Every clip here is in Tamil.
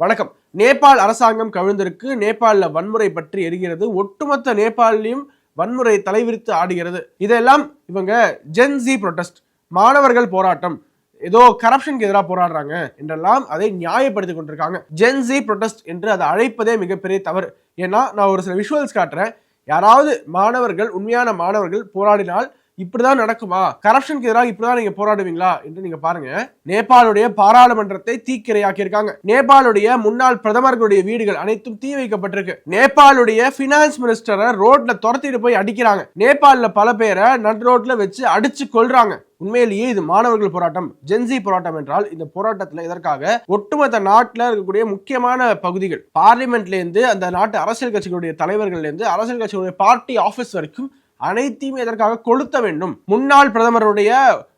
வணக்கம். நேபாள் அரசாங்கம் கவிழ்ந்திருக்கு. நேபாளில் வன்முறை பற்றி எரிகிறது. ஒட்டுமொத்த நேபாளிலையும் வன்முறை தலைவிரித்து ஆடுகிறது. இதெல்லாம் இவங்க ஜென்சி புரொட்டஸ்ட் மாணவர்கள் போராட்டம். ஏதோ கரப்ஷனுக்கு எதிராக போராடுறாங்க என்றெல்லாம் அதை நியாயப்படுத்தி கொண்டிருக்காங்க. ஜென்சி புரொட்டஸ்ட் என்று அதை அழைப்பதே மிகப்பெரிய தவறு. ஏன்னா நான் ஒரு சில விஷுவல்ஸ் காட்டுறேன். யாராவது மாணவர்கள் உண்மையான மாணவர்கள் போராடினால் இப்படிதான் நடக்குமா? கரப்ஷனுக்கு எதிராக இப்படிதான் நீங்க போராடுவீங்களா? என்று நீங்க பாருங்க. நேபாளுடைய பாராளுமன்றத்தை தீக்கிரையாக்கி இருக்காங்க நேபாளுடைய முன்னாள் பிரதமர்களுடைய வீடுகள் அனைத்தும் தீ வைக்கப்பட்டிருக்கு. நேபாளுடைய பினான்ஸ் மினிஸ்டரை ரோட்ல துரத்திட்டு போய் அடிக்கிறாங்க. நேபாளில் பல பேரை நட் ரோட்ல வச்சு அடிச்சு கொள்றாங்க உண்மையிலேயே இது மாணவர்கள் போராட்டம் ஜென்சி போராட்டம் என்றால் இந்த போராட்டத்தில் இதற்காக ஒட்டுமொத்த நாட்டில் இருக்கக்கூடிய முக்கியமான பகுதிகள். பார்லிமெண்ட்லேருந்து அந்த நாட்டு அரசியல் கட்சிகளுடைய தலைவர்கள்லேருந்து அரசியல் கட்சிகளுடைய பார்ட்டி ஆஃபீஸ் வரைக்கும் அனைத்தையும் இதற்காக கொளுத்த வேண்டும்? முன்னாள் பிரதமருடைய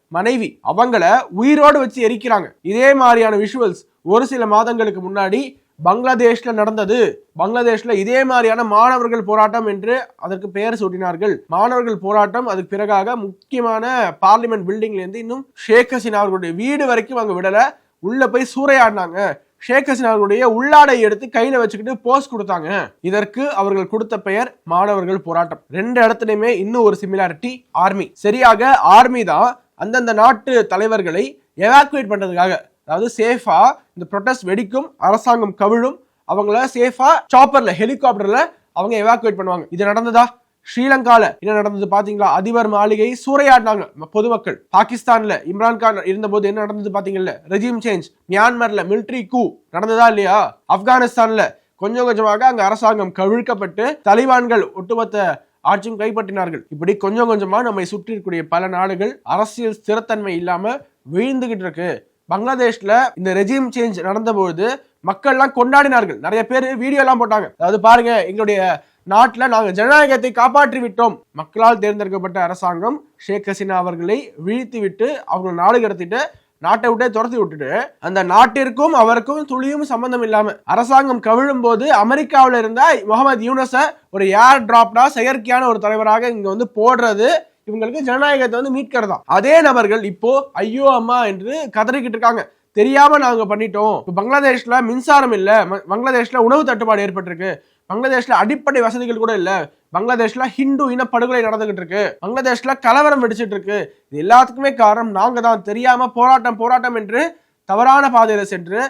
மனைவி அவங்கள உயிரோடு வச்சு எரிக்கிறாங்க. இதே மாதிரியான விஷுவல்ஸ் ஒரு சில மாதங்களுக்கு முன்னாடி பங்களாதேஷ்ல நடந்தது. பங்களாதேஷ்ல இதே மாதிரியான மாணவர்கள் போராட்டம் என்று அதற்கு பெயர் சூட்டினார்கள். மாணவர்கள் போராட்டம் அதுக்கு பிறகாக முக்கியமான பார்லிமெண்ட் பில்டிங்ல இருந்து இன்னும் ஷேக் ஹசீனா அவர்களுடைய வீடு வரைக்கும் அங்க விடல. உள்ள போய் சூறையாடினாங்க. ஷேக் ஹசீனா அவர்களுடைய உள்ளாடை எடுத்து கையில வச்சுக்கிட்டு போஸ்ட் கொடுத்தாங்க. இதற்கு அவர்கள் கொடுத்த பெயர் மாணவர்கள் போராட்டம். ரெண்டு இடத்துலயுமே இன்னும் ஒரு சிமிலாரிட்டி ஆர்மி சரியாக ஆர்மி தான் அந்தந்த நாட்டு தலைவர்களை எவாக்குவேட் பண்றதுக்காக. அதாவது சேஃபா இந்த ப்ரொட்டஸ்ட் வெடிக்கும் அரசாங்கம் கவிழும் அவங்கள சேஃபா சாப்பர்ல ஹெலிகாப்டர்ல அவங்க எவாக்குவேட் பண்ணுவாங்க. இது நடந்ததா? ஸ்ரீலங்கால என்ன நடந்தது பாத்தீங்களா? அதிபர் மாளிகை சூறையாடினாங்க. ம- பொதுமக்கள். பாகிஸ்தான்ல இம்ரான்கான் இருந்தபோது என்ன நடந்தது பாத்தீங்கல்ல? ரெஜிம் சேஞ்ச் மியான்மர்ல மிலிட்ரி கூ நடந்ததா இல்லையா? ஆப்கானிஸ்தான்ல கொஞ்சம் கொஞ்சமாக அங்க அரசாங்கம் கவிழ்க்கப்பட்டு தலிபான்கள் ஒட்டுமொத்த ஆட்சியும் கைப்பற்றினார்கள். இப்படி கொஞ்சம் கொஞ்சமா நம்மை சுற்றி இருக்கக்கூடிய பல நாடுகள் அரசியல் ஸ்திரத்தன்மை இல்லாம வீழ்ந்துகிட்டு இருக்கு. பங்களாதேஷ்ல இந்த ரெஜிம் சேஞ்ச் நடந்தபோது மக்கள்லாம் கொண்டாடினார்கள். நிறைய பேர் வீடியோ எல்லாம் போட்டாங்க. அதாவது பாருங்க எங்களுடைய நாட்டில் நாங்கள் ஜனநாயகத்தை காப்பாற்றி விட்டோம் மக்களால் தேர்ந்தெடுக்கப்பட்ட அரசாங்கம் ஷேக் ஹசீனா அவர்களை வீழ்த்தி விட்டு அவங்க நாடு கடத்திட்டு நாட்டை விட்டே துரத்தி விட்டுட்டு அந்த நாட்டிற்கும் அவருக்கும் துளியும் சம்பந்தம் இல்லாம அரசாங்கம் கவிழும் போது அமெரிக்காவில் இருந்த முகமது யூனஸ ஒரு ஏர் டிராப்டா செயற்கையான ஒரு தலைவராக இங்க வந்து போடுறது இவங்களுக்கு ஜனநாயகத்தை வந்து மீட்கிறதா அதே நபர்கள் இப்போ ஐயோ அம்மா என்று கதறிக்கிட்டு இருக்காங்க. தெரியாம நாங்க பண்ணிட்டோம். இப்ப பங்களாதேஷ்ல மின்சாரம் இல்ல பங்களாதேஷ்ல உணவு தட்டுப்பாடு ஏற்பட்டிருக்கு. பங்களாதேஷ்ல அடிப்படை வசதிகள் கூட இல்ல. பங்களாதேஷ்ல ஹிந்து இனப்படுகொலை நடந்துகிட்டு இருக்கு பங்களாதேஷ்ல கலவரம் வெடிச்சிட்டு இருக்கு இது எல்லாத்துக்குமே காரணம் நாங்க தான் தெரியாம போராட்டம் போராட்டம் என்று தவறான பாதையில சென்று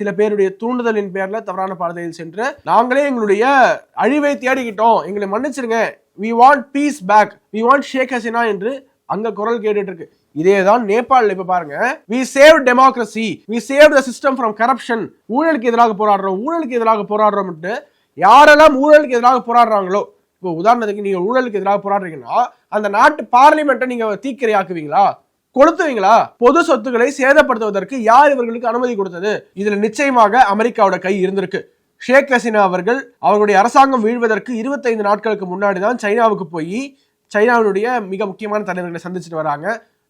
சில பேருடைய தூண்டுதலின் பேர்ல தவறான பாதையில் சென்று நாங்களே எங்களுடைய அழிவை தேடிக்கிட்டோம். எங்களை மன்னிச்சிருங்க. We want peace back we want Sheikh Hasina என்று அங்க குரல் கேட்டுட்டு இருக்கு இதே தான் நேபாளில் இப்ப பாருங்க. We save democracy we save the system from corruption ஊழலுக்கு எதிராக போராடுறோம். ஊழலுக்கு எதிராக போராடுறோம்ட்டு யாரெல்லாம் ஊழலுக்கு எதிராக போராடுறாங்களோ இப்போ உதாரணத்துக்கு நீங்கள் ஊழலுக்கு எதிராக போராடுறீங்கன்னா அந்த நாட்டு பார்லிமெண்ட்டை நீங்கள் தீக்கிரையாக்குவீங்களா? கொளுத்துவீங்களா? பொது சொத்துக்களை சேதப்படுத்துவதற்கு யார் இவர்களுக்கு அனுமதி கொடுத்தது? இதுல நிச்சயமாக அமெரிக்காவோட கை இருந்திருக்கு. ஷேக் ஹசீனா அவர்கள் அவர்களுடைய அரசாங்கம் வீழ்வதற்கு இருபத்தைந்து நாட்களுக்கு முன்னாடி தான் சைனாவுக்கு போய் சைனாவினுடைய மிக முக்கியமான தலைவர்களை சந்திச்சுட்டு வராங்க.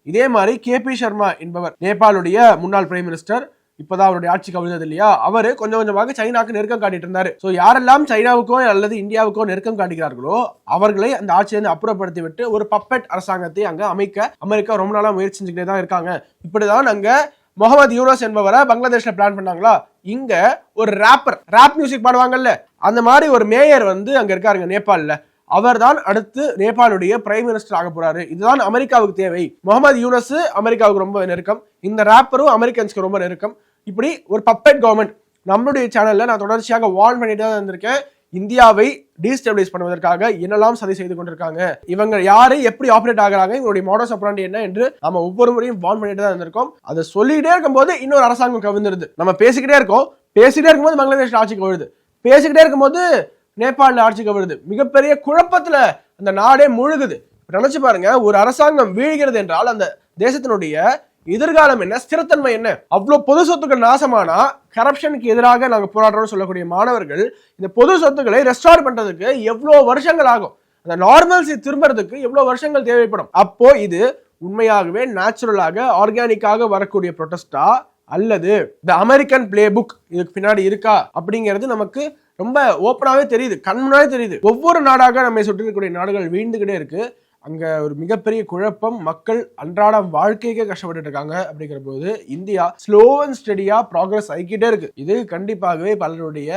இதே மாதிரி கே பி சர்மா என்பவர் நேபாளுடைய முன்னாள் பிரைம் மினிஸ்டர் இப்பதான் அவருடைய ஆட்சி கவிழ்ந்தது இல்லையா? அவரு கொஞ்சம் கொஞ்சமாக சைனாக்கு நெருக்கம் காட்டிட்டு இருந்தாரு. சோ யாரெல்லாம் சைனாவுக்கோ அல்லது இந்தியாவுக்கோ நெருக்கம் காட்டுகிறார்களோ அவர்களை அந்த ஆட்சியை அப்புறப்படுத்தி விட்டு ஒரு பப்பெட் அரசாங்கத்தை அங்க அமைக்க அமெரிக்கா ரொம்ப நாளா முயற்சி செஞ்சுக்கிட்டே தான் இருக்காங்க. இப்படிதான் அங்க முகமது யூனஸ் என்பவரை பங்களாதேஷ்ல பிளான் பண்ணாங்களா? இங்க ஒரு ரேப்பர் ரேப் மியூசிக் பாடுவாங்கல்ல அந்த மாதிரி ஒரு மேயர் வந்து அங்க இருக்காருங்க நேபாள்ல. அவர்தான் அடுத்து நேபாளுடைய பிரைம் மினிஸ்டர் ஆக போறாரு. இதுதான் அமெரிக்காவுக்கு தேவை. முகமது யூனஸ் அமெரிக்காவுக்கு ரொம்ப நெருக்கம். இந்த ரேப்பரும் அமெரிக்கன்ஸ்க்கு ரொம்ப நெருக்கம். இப்படி ஒரு பப்பெட் கவர்மெண்ட் நம்மளுடைய சேனல்ல நான் தொடர்ச்சியாக வார்ன் பண்ணிட்டு தான் இருந்திருக்கேன் இந்தியாவை டீஸ்டபிளைஸ் பண்ணுவதற்காக என்னெல்லாம் சதி செய்து கொண்டிருக்காங்க இவங்க யாரு எப்படி ஆப்ரேட் ஆகிறாங்க இவங்களுடைய மாடல் சப்ராண்டி என்ன என்று நம்ம ஒவ்வொரு முறையும் வார்ன் பண்ணிட்டு தான் இருந்திருக்கோம் அதை சொல்லிக்கிட்டே இருக்கும்போது இன்னொரு அரசாங்கம் கவிழ்ந்துருது. நம்ம பேசிக்கிட்டே இருக்கோம். பேசிக்கிட்டே இருக்கும்போது பங்களாதேஷ் ஆட்சி கவிழுது. பேசிக்கிட்டே இருக்கும்போது நேபாளில் ஆட்சி கவிழுது. மிகப்பெரிய குழப்பத்துல அந்த நாடே முழுகுது. நினைச்சு பாருங்க ஒரு அரசாங்கம் வீழ்கிறது என்றால் அந்த தேசத்தினுடைய எதிர்காலம் என்ன? ஸ்திரத்தன்மை என்ன? அவ்வளவு பொது சொத்துக்கள் நாசமானா கரப்ஷனுக்கு எதிராக நாங்கள் போராடுறோம்னு சொல்லக்கூடிய மாணவர்கள் இந்த பொது சொத்துக்களை ரெஸ்டார் பண்றதுக்கு எவ்வளவு வருஷங்கள் ஆகும்? அந்த நார்மல்சி திரும்புறதுக்கு எவ்வளவு வருஷங்கள் தேவைப்படும்? அப்போ இது உண்மையாகவே நேச்சுரலாக ஆர்கானிக்காக வரக்கூடிய ப்ரொட்டஸ்டா அல்லது த அமெரிக்கன் பிளே புக் இதுக்கு பின்னாடி இருக்கா? அப்படிங்கிறது நமக்கு ரொம்ப ஓப்பனாகவே தெரியுது கண் முன்னாடி தெரியுது. ஒவ்வொரு நாடாக நம்மை சுற்றி இருக்கக்கூடிய நாடுகள் வீழ்ந்துகிட்டே இருக்குது அங்கே ஒரு மிகப்பெரிய குழப்பம் மக்கள் அன்றாடம் வாழ்க்கைக்கே கஷ்டப்பட்டு இருக்காங்க அப்படிங்கிற போது இந்தியா ஸ்லோ அண்ட் ஸ்டெடியா ப்ராக்ரஸ் ஆகிக்கிட்டே இருக்கு. இது கண்டிப்பாகவே பலருடைய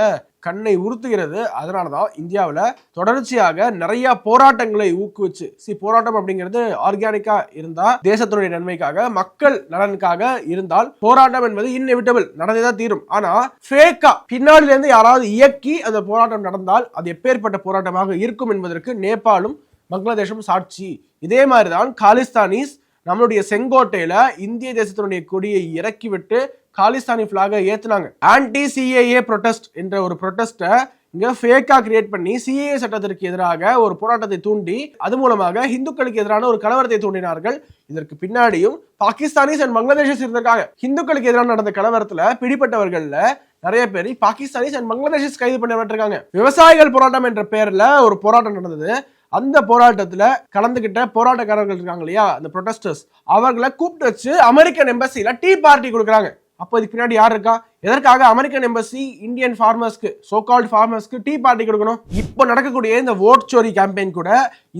கண்ணை உறுத்துகிறது. அதனாலதான் இந்தியாவில் தொடர்ச்சியாக நிறைய போராட்டங்களை ஊக்குவிச்சு. சி போராட்டம் அப்படிங்கிறது ஆர்கானிக்கா இருந்தால் தேசத்துடைய நன்மைக்காக மக்கள் நலனுக்காக இருந்தால் போராட்டம் என்பது இன்னெவிட்டபிள் நடந்தேதான் தீரும். ஆனால் ஃபேக்கா பின்னாடில இருந்து யாராவது இயக்கி அந்த போராட்டம் நடந்தால் அது எப்பேற்பட்ட போராட்டமாக இருக்கும் என்பதற்கு நேபாளும் பங்களாதேஷும் சாட்சி. இதே மாதிரி தான் காலிஸ்தானிஸ் நம்மளுடைய செங்கோட்டையில இந்திய தேசத்தினுடைய கொடியை இறக்கிவிட்டு காலிஸ்தானி பிளாக ஏத்துனாங்க. ஆன்டி சிஏஏ ப்ரொடெஸ்ட் என்ற ஒரு ப்ரொடெஸ்ட்டை இங்க ஃபேக்கா கிரியேட் பண்ணி சிஏஏ சட்டத்திற்கு எதிராக ஒரு போராட்டத்தை தூண்டி அது மூலமாக இந்துக்களுக்கு எதிரான ஒரு கலவரத்தை தூண்டினார்கள். இதற்கு பின்னாடியும் பாகிஸ்தானிஸ் அண்ட் பங்களாதேஷஸ் இருந்திருக்காங்க இந்துக்களுக்கு எதிரான நடந்த கலவரத்துல பிடிப்பட்டவர்கள்ல நிறைய பேர் பாகிஸ்தானிஸ் அண்ட் பங்களாதேஷஸ் கைது பண்ணப்பட்டிருக்காங்க விவசாயிகள் போராட்டம் என்ற பெயர்ல ஒரு போராட்டம் நடந்தது. அந்த போராட்டத்தில் கலந்துகிட்ட போராட்டக்காரர்கள் இருக்காங்க இல்லையா? அந்த ப்ரொடெஸ்டர்ஸ் அவர்களை கூப்பிட்டு வச்சு அமெரிக்கன் எம்பசியில் டீ பார்ட்டி கொடுக்குறாங்க. அப்போ இதுக்கு பின்னாடி யார் இருக்கா? எதற்காக அமெரிக்கன் எம்பசி இந்தியன் ஃபார்மர்ஸ்க்கு சோகால்ட் ஃபார்மர்ஸ்க்கு டீ பார்ட்டி கொடுக்கணும்? இப்போ நடக்கக்கூடிய இந்த ஓட் சோரி கேம்பெயின் கூட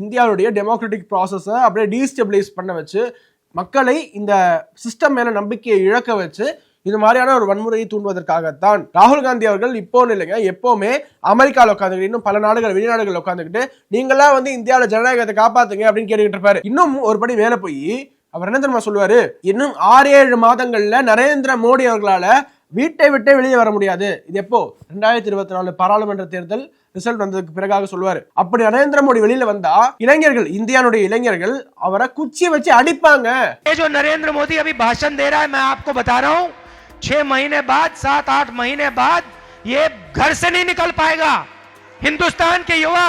இந்தியாவுடைய டெமோக்ராட்டிக் ப்ராசஸை அப்படியே டீஸ்டபிளைஸ் பண்ண வச்சு மக்களை இந்த சிஸ்டம் மேலே நம்பிக்கையை இழக்க வச்சு இது மாதிரியான ஒரு வன்முறையை தூண்டுவதற்காகத்தான் ராகுல் காந்தி அவர்கள் இப்போ இல்லைங்க எப்போவுமே அமெரிக்காவில் உட்காந்துக்கிட்டு இன்னும் பல நாடுகள் வெளிநாடுகள் உட்காந்துக்கிட்டு நீங்களாம் வந்து இந்தியாவில் ஜனநாயகத்தை காப்பாத்துங்க அப்படின்னு கேட்டுக்கிட்டு இருப்பாரு. இன்னும் ஒருபடி மேலே போய் அவர் என்ன தெரியுமா சொல்லுவாரு? இன்னும் ஆறு ஏழு மாதங்கள்ல நரேந்திர மோடி அவர்களால வீட்டை விட்டே வெளியே வர முடியாது. இது எப்போ? ரெண்டாயிரத்தி இருபத்தி நாலு பாராளுமன்ற தேர்தல் ரிசல்ட் வந்ததுக்கு பிறகாக சொல்லுவாரு. அப்படி நரேந்திர மோடி வெளியில வந்தா இளைஞர்கள் இந்தியானுடைய இளைஞர்கள் அவரை குச்சி வச்சு அடிப்பாங்க. நரேந்திர மோடி அபி பாஷன் தேரா ரா ஹை ஆப்கோ பதா ரஹா छह महीने बाद सात आठ महीने बाद ये घर से नहीं निकल पाएगा हिंदुस्तान के युवा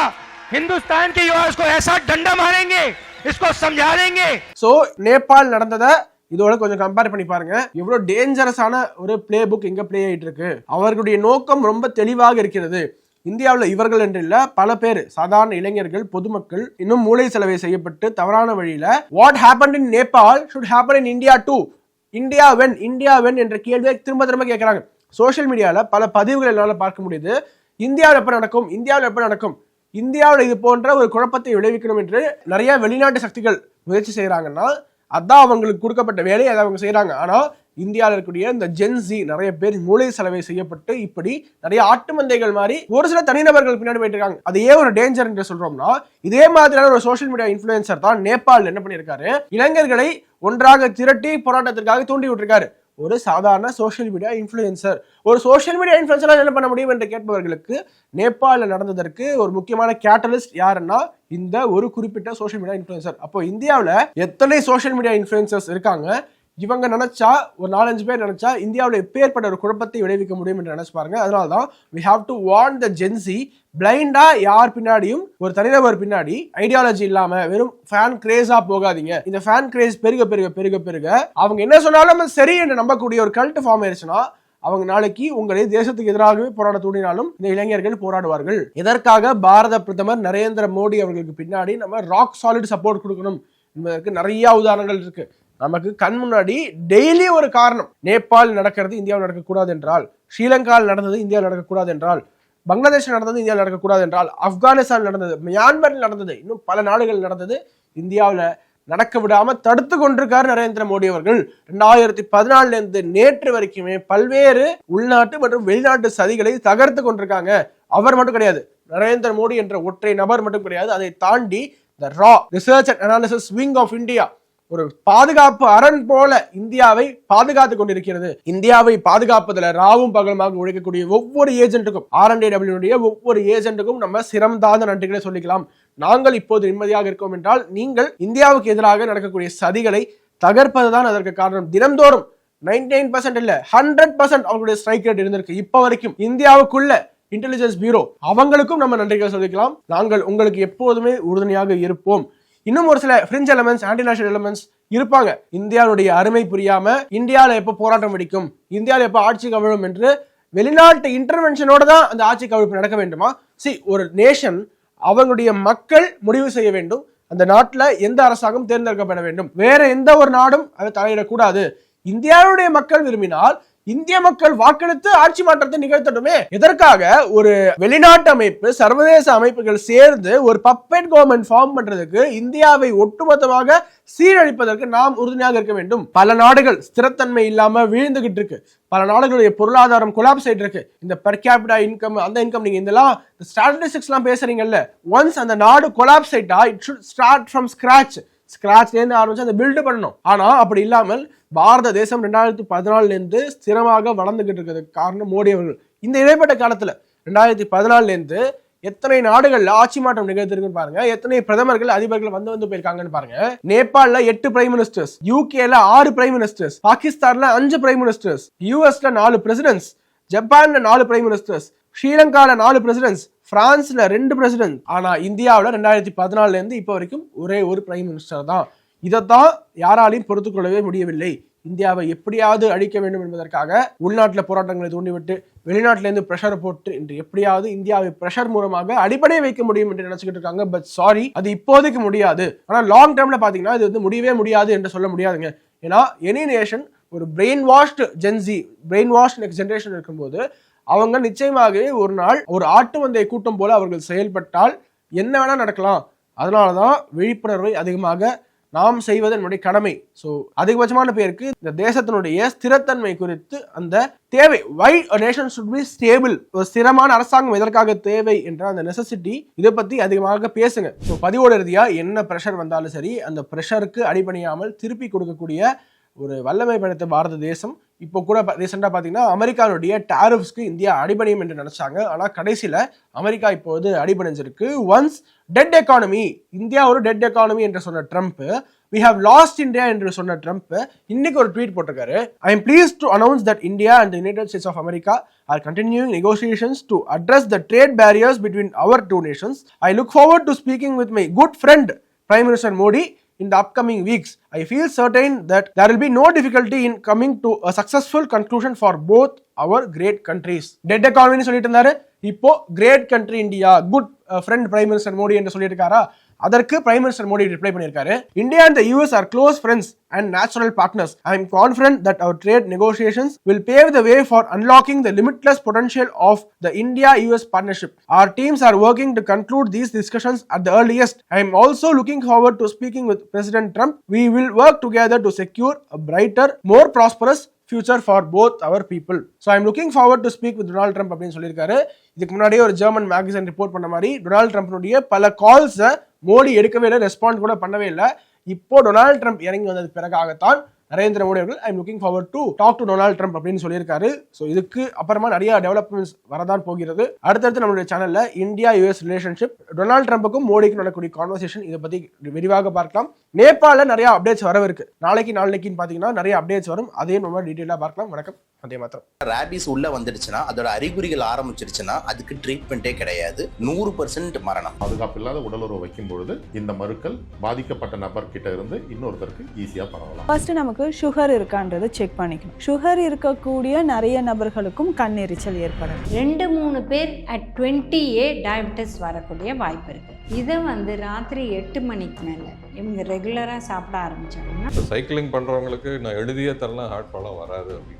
हिंदुस्तान के युवा इसको ऐसा डंडा मारेंगे इसको समझा देंगे சோ நேபாள் நடந்ததை இதோட கொஞ்சம் கம்பேர் பண்ணி பாருங்க எவ்வளவு டேஞ்சரஸான ஒரு பிளே புக் இங்க பிளே ஆயிட்டு இருக்கு அவர்களுடைய நோக்கம் ரொம்ப தெளிவாக இருக்கிறது இந்தியாவில் இவர்கள் என்று இல்ல பல பேர் சாதாரண இளைஞர்கள் பொதுமக்கள் இன்னும் மூளை செலவை செய்யப்பட்டு தவறான வழியில what happen in Nepal should happen in India too India when India when என்ற கேள்வியை திரும்ப திரும்ப கேட்குறாங்க. சோஷியல் மீடியாவில் பல பதிவுகள் என்னால் பார்க்க முடியுது. இந்தியாவில் எப்போ நடக்கும்? இந்தியாவில் எப்போ நடக்கும்? இந்தியாவில் இது போன்ற ஒரு குழப்பத்தை விளைவிக்கணும் என்று நிறைய வெளிநாட்டு சக்திகள் முயற்சி செய்கிறாங்கன்னா அதான் அவங்களுக்கு கொடுக்கப்பட்ட வேலையை அதை அவங்க செய்கிறாங்க ஆனால் இந்தியாவில் இருக்கக்கூடிய இந்த ஜென்சி நிறைய பேர் மூளை செலவை செய்யப்பட்டு இப்படி நிறைய ஆட்டு மந்தைகள் மாதிரி ஒரு சில தனிநபர்கள் பின்னாடி போயிட்டு இருக்காங்க. அது ஏன் ஒரு டேஞ்சர் என்று சொல்றோம்னா இதே மாதிரியான ஒரு சோஷியல் மீடியா இன்ஃபுளுசர் தான் நேபாள் என்ன பண்ணியிருக்காரு? இளைஞர்களை ஒன்றாக திரட்டி போராட்டத்திற்காக தூண்டி விட்டுருக்காரு. ஒரு சாதாரண சோஷியல் மீடியா இன்ஃப்ளூயன்சர் ஒரு சோஷியல் மீடியா இன்ஃப்ளூயன்சரால் என்ன பண்ண முடியும் என்று கேட்பவர்களுக்கு நேபாளில் நடந்ததற்கு ஒரு முக்கியமான கேட்டலிஸ்ட் யாருன்னா இந்த ஒரு குறிப்பிட்ட சோஷியல் மீடியா இன்ஃப்ளூயன்சர் அப்போ இந்தியாவில் எத்தனை சோஷியல் மீடியா இன்ஃப்ளூயன்சர்ஸ் இருக்காங்க? இவங்க நினச்சா ஒரு நாலஞ்சு பேர் நினச்சா இந்தியாவில் எப்பேற்பட்ட ஒரு குழப்பத்தை விளைவிக்க முடியும் என்று நினச்சி பாருங்க. அதனால தான் we have to warn the Gen Z பிளைண்டா யார் பின்னாடியும் ஒரு தனிநபர் பின்னாடி ஐடியாலஜி இல்லாம வெறும் ஃபேன் கிரேஸா போகாதீங்க. இந்த ஃபேன் கிரேஸ் பெருக பெருக பெருக பெருக அவங்க என்ன சொன்னாலும் சரி என்று நம்பக்கூடிய ஒரு கல்ட் ஃபார்ம் ஆயிடுச்சுன்னா அவங்க நாளைக்கு உங்களை தேசத்துக்கு எதிராகவே போராட தூண்டினாலும் இந்த இளைஞர்கள் போராடுவார்கள். இதற்காக பாரத பிரதமர் நரேந்திர மோடி அவர்களுக்கு பின்னாடி நம்ம ராக் சாலிட் சப்போர்ட் கொடுக்கணும் என்பதற்கு நிறைய உதாரணங்கள் இருக்கு. நமக்கு கண் முன்னாடி டெய்லி ஒரு காரணம். நேபாள் நடக்கிறது இந்தியாவில் நடக்கக்கூடாது என்றால் ஸ்ரீலங்காவில் நடந்தது இந்தியாவில் நடக்கக்கூடாது என்றால் பங்களாதேஷ் நடந்தது இந்தியாவில் நடக்கக்கூடாது என்றால் ஆப்கானிஸ்தான் நடந்தது மியான்மரில் நடந்தது இன்னும் பல நாடுகள் நடந்தது இந்தியாவில் நடக்க விடாம தடுத்து கொண்டிருக்காரு நரேந்திர மோடி அவர்கள். ரெண்டாயிரத்தி பதினாலுல இருந்து நேற்று வரைக்குமே பல்வேறு உள்நாட்டு மற்றும் வெளிநாட்டு சதிகளை தகர்த்து கொண்டிருக்காங்க. அவர் மட்டும் கிடையாது நரேந்திர மோடி என்ற ஒற்றை நபர் மட்டும் கிடையாது அதை தாண்டி the raw research and analysis wing of India ஒரு பாதுகாப்பு அரண் போல இந்தியாவை பாதுகாத்து கொண்டிருக்கிறது. இந்தியாவை பாதுகாப்பதில் ராவும் பகலுமாக உழைக்கக்கூடிய ஒவ்வொரு ஏஜென்ட்டுக்கும் ஆர் டபிள்யூடைய ஒவ்வொரு ஏஜென்ட்டுக்கும் நம்ம சிரமதாத நன்றிகளை சொல்லிக்கலாம். நாங்கள் இப்போது நிம்மதியாக இருக்கோம் என்றால் நீங்கள் இந்தியாவுக்கு எதிராக நடக்கக்கூடிய சதிகளை தகர்ப்பது தான் அதற்கு காரணம். தினம்தோறும் நைன்டி நைன் பர்சன்ட் இல்ல ஹண்ட்ரட் பர்சன்ட் அவங்களுடைய ஸ்ட்ரைக் ரேட் இருந்திருக்கு. இப்போ வரைக்கும் இந்தியாவுக்குள்ள இன்டெலிஜென்ஸ் பியூரோ அவங்களுக்கும் நம்ம நன்றிகளை சொல்லிக்கலாம். நாங்கள் உங்களுக்கு எப்போதுமே உறுதுணையாக இருப்போம். இன்னும் ஒரு சில fringe elements anti national elements இருப்பாங்க. இந்தியாவுடைய அருமை புரியாம இந்தியாவில் எப்போ போராட்டம் வெடிக்கும் இந்தியாவில் எப்போ ஆட்சி கவிழும் என்று வெளிநாட்டு இன்டர்வென்ஷனோட தான் அந்த ஆட்சி கவிழ்ப்பு நடக்க வேண்டுமா? சி ஒரு நேஷன் அவங்களுடைய மக்கள் முடிவு செய்ய வேண்டும். அந்த நாட்டில் எந்த அரசாங்கம் தேர்ந்தெடுக்கப்பட வேண்டும்? வேற எந்த ஒரு நாடும் அதை தலையிடக்கூடாது. இந்தியாவுடைய மக்கள் விரும்பினால் இந்திய மக்கள் வாக்களித்து ஆட்சி மாற்றத்தை நிகழ்த்தட்டுமே. இதற்காக ஒரு வெளிநாட்டு அமைப்பு சர்வதேச அமைப்புகள் சேர்ந்து ஒரு பப்பெட் கவர்மெண்ட் ஃபார்ம் பண்றதுக்கு இந்தியாவை ஒட்டுமொத்தமாக சீரழிப்பதற்கு நாம் உறுதுணையாக இருக்க வேண்டும். பல நாடுகள் ஸ்திரத்தன்மை இல்லாம வீழ்ந்துகிட்டு இருக்கு. பல நாடுகளுடைய பொருளாதாரம் கொலாப்ஸ் ஆயிட்டு இருக்கு. இந்த பெர் கேபிட்டா இன்கம் அந்த இன்கம் நீங்க இதெல்லாம் ஸ்டாட்டிஸ்டிக்ஸ் எல்லாம் பேசுறீங்கல்ல. ஒன்ஸ் அந்த நாடு கொலாப்ஸ் ஆயிட்டா it should start from scratch ஸ்கிராச்லேருந்து ஆரம்பிச்சு அதை பில்டு பண்ணணும். ஆனால் அப்படி இல்லாமல் பாரத தேசம் ரெண்டாயிரத்தி பதினாலுலேருந்து ஸ்திரமாக வளர்ந்துகிட்டு இருக்கிறதுக்கு காரணம் மோடி அவர்கள். இந்த இடைப்பட்ட காலத்தில் ரெண்டாயிரத்தி பதினாலுலேருந்து எத்தனை நாடுகள்ல ஆட்சி மாற்றம் நிகழ்த்திருக்குன்னு பாருங்க. எத்தனை பிரதமர்கள் அதிபர்கள் வந்து வந்து போயிருக்காங்கன்னு பாருங்க. நேபாளில் எட்டு பிரைம் மினிஸ்டர்ஸ் யூகேல ஆறு பிரைம் மினிஸ்டர்ஸ் பாகிஸ்தான்ல அஞ்சு பிரைம் மினிஸ்டர்ஸ் யூஎஸ்ல நாலு பிரசிடென்ட்ஸ் ஜப்பான்ல நாலு பிரைம் மினிஸ்டர்ஸ் ஸ்ரீலங்காவில் நாலு பிரசிடென்ட்ஸ் பிரான்ஸ்ல ரெண்டு பிரசிடென்ட் ஆனா இந்தியாவில் ரெண்டாயிரத்தி பதினாலுல இருந்து இப்போ வரைக்கும் ஒரே ஒரு பிரைம் மினிஸ்டர் தான். இதைத்தான் யாராலையும் பொறுத்துக்கொள்ளவே முடியவில்லை. இந்தியாவை எப்படியாவது அழிக்க வேண்டும் என்பதற்காக உள்நாட்டில் போராட்டங்களை தூண்டிவிட்டு வெளிநாட்டிலேருந்து ப்ரெஷர் போட்டு இன்று எப்படியாவது இந்தியாவை ப்ரெஷர் மூலமாக அடிப்படை வைக்க முடியும் என்று நினச்சிக்கிட்டு இருக்காங்க. பட் சாரி அது இப்போதைக்கு முடியாது. ஆனால் லாங் டேர்மில் பார்த்தீங்கன்னா இது வந்து முடியவே முடியாது என்று சொல்ல முடியாதுங்க. ஏன்னா எனி நேஷன் ஒரு brain washed gen Z brain wash next generation இருக்கும்போது அவங்க நிச்சயமாகவே ஒரு நாள் ஒரு ஆட்டு வந்தைய கூட்டம் போல அவர்கள் செயல்பட்டால் என்ன வேணா நடக்கலாம். அதனால தான் விழிப்புணர்வை அதிகமாக நாம் செய்வது என்னுடைய கடமை. ஸோ அதிகபட்சமான பேருக்கு இந்த தேசத்தினுடைய ஸ்திரத்தன்மை குறித்து அந்த தேவை. Why nation should be stable ஒரு ஸ்திரமான அரசாங்கம் எதற்காக தேவை என்ற அந்த நெசசிட்டி இதை பத்தி அதிகமாக பேசுங்க. ஸோ பதிவோட ரீதியா என்ன ப்ரெஷர் வந்தாலும் சரி அந்த ப்ரெஷருக்கு அடிபணியாமல் திருப்பி கொடுக்கக்கூடிய ஒரு வல்லமை படைத்த பாரத தேசம் இப்போ கூட ரீசெண்டாக பார்த்தீங்கன்னா அமெரிக்காவுடைய டாரிஃப்ஸ்க்கு இந்தியா அடிபணியும் என்று நினைச்சாங்க. ஆனால் கடைசியில் அமெரிக்கா இப்போது அடிபணிஞ்சிருக்கு. ஒன்ஸ் டெட் எக்கானமி இந்தியா ஒரு டெட் எக்கானமி என்று சொன்ன Trump we have lost India என்று சொன்ன ட்ரம்ப் இன்னைக்கு ஒரு ட்வீட் போட்டிருக்காரு. I am please to announce that India and United States of America are continuing negotiations to address the trade barriers between our two nations I look forward to speaking with my good friend Prime Minister Modi in the upcoming weeks. I feel certain that there will be no difficulty in coming to a successful conclusion for both our great countries. Dead எக்கானமின்னு சொல்லிட்டு இருந்தாரு இப்போ great country India good friend Prime Minister Modi என்று சொல்லியிருக்காரா அதற்கு பிரைம் மினிஸ்டர் மோடி ரிப்ளை பண்ணியிருக்காரு. India and US are close friends and natural partners I am confident that our trade negotiations will pave the way for unlocking the limitless potential of the India US partnership our teams are working to conclude these discussions at the earliest I am also looking forward to speaking with President Trump we will work together to secure a brighter, more prosperous future for both our people so I'm looking forward to speak with Donald Trump அப்படின்னு சொல்லியிருக்காரு. இதுக்கு முன்னாடியே ஒரு ஜெர்மன் மேகசின் ரிப்போர்ட் பண்ண மாதிரி டொனால்ட் ட்ரம்ப்னுடைய பல கால்ஸை மோடி எடுக்கவே இல்லை ரெஸ்பாண்ட் கூட பண்ணவே இல்லை. இப்போ டொனால்ட் ட்ரம்ப் இறங்கி வந்தது பிறகாகத்தான் நரேந்திர மோடி அவர்கள் I'm looking forward to talk to Donald Trump அப்படின்னு சொல்லியிருக்காரு. ஸோ இதுக்கு அப்புறமா நிறைய டெவலப்மெண்ட்ஸ் வரதான் போகிறது. அடுத்தடுத்து நம்மளுடைய சேனலில் இந்தியா யூஎஸ் ரிலேஷன்ஷிப் டொனால்ட் ட்ரம்ப்புக்கும் மோடிக்கும் நடக்கக்கூடிய கான்வர்சேஷன் இதை பற்றி விரிவாக பார்க்கலாம். நேபாளில் நிறைய அப்டேட்ஸ் வரவிருக்கு நாளைக்கு நாளைக்குன்னு பார்த்தீங்கன்னா நிறைய அப்டேட்ஸ் வரும். அதையும் நம்ம டீட்டெயிலாக பார்க்கலாம். வணக்கம். அதே மாத்திரம் ரேபிஸ் உள்ள வந்துடுச்சுன்னா அதோட அறிகுறிகள் ஆரம்பிச்சிருச்சுன்னா அதுக்கு ட்ரீட்மெண்ட்டே கிடையாது. நூறு பர்சன்ட் மரணம். பாதுகாப்பு இல்லாத உடலுறவு வைக்கும் பொழுது இந்த மருக்கள் பாதிக்கப்பட்ட நபர் கிட்ட இருந்து இன்னொருத்தருக்கு ஈஸியா பரவலாம். ஃபர்ஸ்ட் நமக்கு சுகர் இருக்கான்றதை செக் பண்ணிக்கணும். சுகர் இருக்கக்கூடிய நிறைய நபர்களுக்கும் கண் எரிச்சல் ஏற்படும் ரெண்டு மூணு பேர் அட் டுவெண்ட்டி ஏ டயபிட்டிஸ் வரக்கூடிய வாய்ப்பு இருக்குது இதை வந்து ராத்திரி எட்டு மணிக்கு மேலே இவங்க ரெகுலராக சாப்பிட ஆரம்பிச்சாங்கன்னா சைக்கிளிங் பண்ணுறவங்களுக்கு நான் எழுதியே தரலாம் ஹார்ட் ப்ராப்ளம் வராது அப்படின்னு.